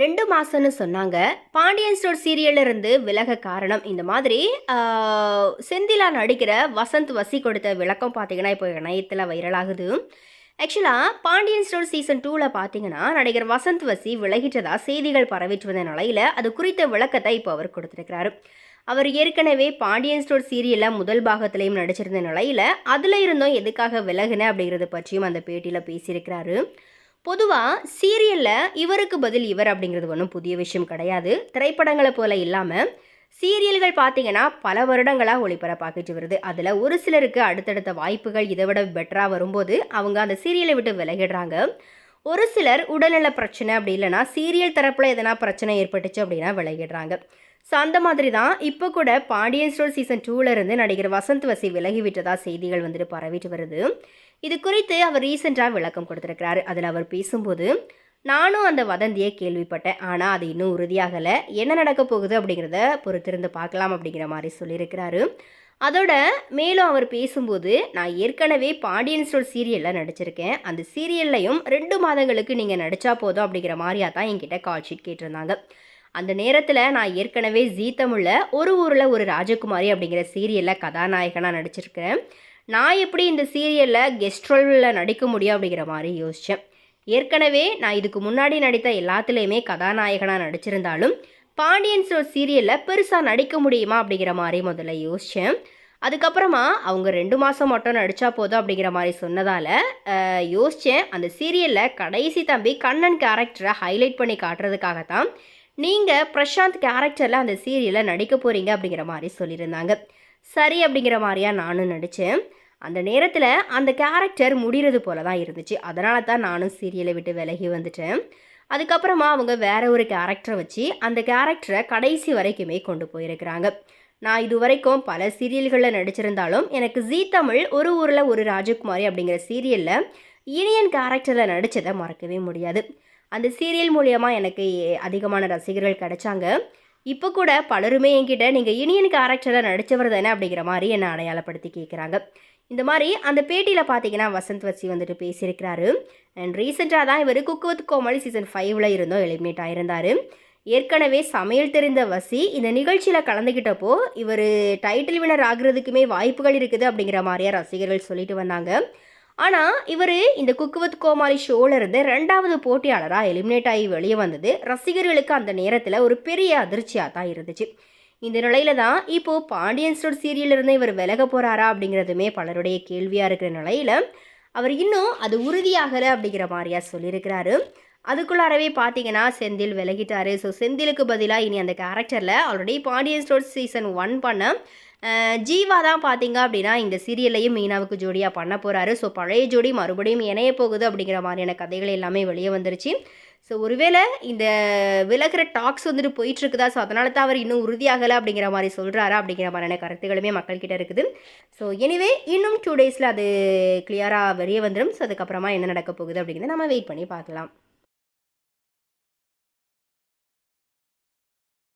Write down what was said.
ரெண்டு மாதம்னு சொன்னாங்க. பாண்டியன் ஸ்டோர் சீரியல்ல இருந்து விலக காரணம் இந்த மாதிரி செந்திலா நடிக்கிற வசந்த் வசி கொடுத்த விளக்கம் பார்த்தீங்கன்னா இப்போ இணையத்தில் வைரலாகுது ஆக்சுவலாக பாண்டியன் ஸ்டோர் சீசன் டூவில் பார்த்தீங்கன்னா நடிகர் வசந்த் வசி விலகிட்டதா செய்திகள் பரவிட்டு வந்த நிலையில் அது குறித்த விளக்கத்தை இப்போ அவர் கொடுத்துருக்கிறாரு. அவர் ஏற்கனவே பாண்டியன் ஸ்டோர் சீரியலில் முதல் பாகத்திலையும் நடிச்சிருந்த நிலையில் அதில் இருந்தும் எதுக்காக விலகுன அப்படிங்கிறது பற்றியும் அந்த பேட்டியில் பேசியிருக்கிறாரு. பொதுவாக சீரியலில் இவருக்கு பதில் இவர் அப்படிங்கிறது ஒன்றும் புதிய விஷயம் கிடையாது. திரைப்படங்களை போல இல்லாமல் சீரியல்கள் பார்த்தீங்கன்னா பல வருடங்களாக ஒளிபரப்பாக்கிட்டு வருது. அதில் ஒரு சிலருக்கு அடுத்தடுத்த வாய்ப்புகள் இதை விட பெட்டராக வரும்போது அவங்க அந்த சீரியலை விட்டு விலகிடுறாங்க. ஒரு சிலர் உடல்நல பிரச்சனை அப்படி இல்லைன்னா சீரியல் தரப்பில் எதனா பிரச்சனை ஏற்பட்டுச்சு அப்படின்னா விலகிடுறாங்க. ஸோ அந்த மாதிரி தான் இப்போ கூட பாண்டியன் ஸ்டோர் சீசன் டூவிலேருந்து நடிகர் வசந்த் வசி விலகி விட்டதா செய்திகள் வந்துட்டு பரவிட்டு வருது. இது குறித்து அவர் ரீசெண்டாக விளக்கம் கொடுத்துருக்கிறாரு. அதில் அவர் பேசும்போது நானும் அந்த வதந்தியை கேள்விப்பட்டேன். ஆனால் அது இன்னும் உறுதியாகலை. என்ன நடக்க போகுது அப்படிங்கிறத பொறுத்திருந்து பார்க்கலாம் அப்படிங்கிற மாதிரி சொல்லியிருக்கிறாரு. அதோட மேலும் அவர் பேசும்போது நான் ஏற்கனவே பாண்டியன் ஸ்டோர் சீரியலில் நடிச்சிருக்கேன். அந்த சீரியல்லையும் ரெண்டு மாதங்களுக்கு நீங்கள் நடிச்சா போதும் அப்படிங்கிற மாதிரியா தான் என்கிட்ட கால் ஷீட் கேட்டிருந்தாங்க. அந்த நேரத்தில் நான் ஏற்கனவே ஜீ தமிழில் ஒரு ஊரில் ஒரு ராஜகுமாரி அப்படிங்கிற சீரியலில் கதாநாயகனாக நடிச்சிருக்கிறேன். நான் எப்படி இந்த சீரியலில் கெஸ்ட் ரோலில் நடிக்க முடியும் அப்படிங்கிற மாதிரி யோசித்தேன் ஏற்கனவே நான் இதுக்கு முன்னாடி நடித்த எல்லாத்துலேயுமே கதாநாயகனாக நடிச்சிருந்தாலும் பாண்டியன் ஸ்டோர் சீரியலில் பெருசாக நடிக்க முடியுமா அப்படிங்கிற மாதிரி முதல்ல யோசித்தேன் அதுக்கப்புறமா அவங்க ரெண்டு மாதம் மட்டும் நடித்தா போதும் அப்படிங்கிற மாதிரி சொன்னதால் யோசித்தேன் அந்த சீரியலில் கடைசி தம்பி கண்ணன் கேரக்டரை ஹைலைட் பண்ணி காட்டுறதுக்காக தான் நீங்கள் பிரசாந்த் கேரக்டரில் அந்த சீரியலில் நடிக்க போகிறீங்க அப்படிங்கிற மாதிரி சொல்லியிருந்தாங்க. சரி அப்படிங்கிற மாதிரியா நானும் நடித்தேன் அந்த நேரத்தில் அந்த கேரக்டர் முடிகிறது போல தான் இருந்துச்சு. அதனால தான் நானும் சீரியலை விட்டு விலகி வந்துட்டேன். அதுக்கப்புறமா அவங்க வேற ஒரு கேரக்டரை வச்சு அந்த கேரக்டரை கடைசி வரைக்குமே கொண்டு போயிருக்கிறாங்க. நான் இது வரைக்கும் பல சீரியல்களில் நடிச்சிருந்தாலும் எனக்கு ஜீ தமிழ் ஒரு ஊரில் ஒரு ராஜகுமாரி அப்படிங்கிற சீரியலில் இனியன் கேரக்டரில் நடித்ததை மறக்கவே முடியாது. அந்த சீரியல் மூலியமாக எனக்கு அதிகமான ரசிகர்கள் கிடைச்சாங்க. இப்போ கூட பலருமே என்கிட்ட நீங்கள் இனியன் கேரக்டரில் நடித்தவர் தானே? அப்படிங்கிற மாதிரி என்னை அடையாளப்படுத்தி கேட்குறாங்க. இந்த மாதிரி அந்த பேட்டியில் பார்த்தீங்கன்னா வசந்த் வசி வந்துட்டு பேசியிருக்கிறாரு. அண்ட் ரீசெண்டாக தான் இவர் குக் வித் கோமாளி சீசன் ஃபைவ்ல இருந்தோம் எலிமினேட் ஆயிருந்தார். ஏற்கனவே சமையல் தெரிந்த வசி இந்த நிகழ்ச்சியில் கலந்துக்கிட்டப்போ இவர் டைட்டில் வினர் ஆகுறதுக்குமே வாய்ப்புகள் இருக்குது அப்படிங்கிற மாதிரியா ரசிகர்கள் சொல்லிட்டு வந்தாங்க. ஆனால் இவர் இந்த குக்குவத் வித் கோமாளி ஷோல இருந்து ரெண்டாவது போட்டியாளராக எலிமினேட் ஆகி வெளியே வந்தது ரசிகர்களுக்கு அந்த நேரத்தில் ஒரு பெரிய அதிர்ச்சியாக தான் இருந்துச்சு. இந்த நிலையில தான் இப்போ பாண்டியன் ஸ்டோர் சீரியல்ல இவர் விலக போகிறாரா அப்படிங்கிறதுமே பலருடைய கேள்வியாக இருக்கிற நிலையில் அவர் இன்னும் அது உறுதியாகலை அப்படிங்கிற மாதிரியா சொல்லியிருக்கிறாரு. அதுக்குள்ளாரவே பார்த்தீங்கன்னா செந்தில் விலகிட்டாரு. ஸோ செந்திலுக்கு பதிலாக இனி அந்த கேரக்டரில் already Pandian store season one பண்ண ஜீவா தான் பார்த்தீங்க அப்படின்னா இந்த சீரியல்லையும் மீனாவுக்கு ஜோடியாக பண்ண போகிறாரு ஸோ பழைய ஜோடி மறுபடியும் இணைய போகுது அப்படிங்கிற மாதிரியான கதைகள் எல்லாமே வெளியே வந்துருச்சு. ஸோ ஒருவேளை இந்த விலகிற டாக்ஸ் வந்துட்டு போயிட்டுருக்குதா? ஸோ அதனால தான் அவர் இன்னும் உறுதியாகலை அப்படிங்கிற மாதிரி சொல்கிறாரா அப்படிங்கிற மாதிரியான கருத்துக்களுமே மக்கள்கிட்ட இருக்குது. ஸோ எனிவே இன்னும் டூ டேஸில் அது கிளியராக வெளியே வந்துடும் ஸோ அதுக்கப்புறமா என்ன நடக்க போகுது அப்படிங்கிறத நம்ம வெயிட் பண்ணி பார்க்கலாம்.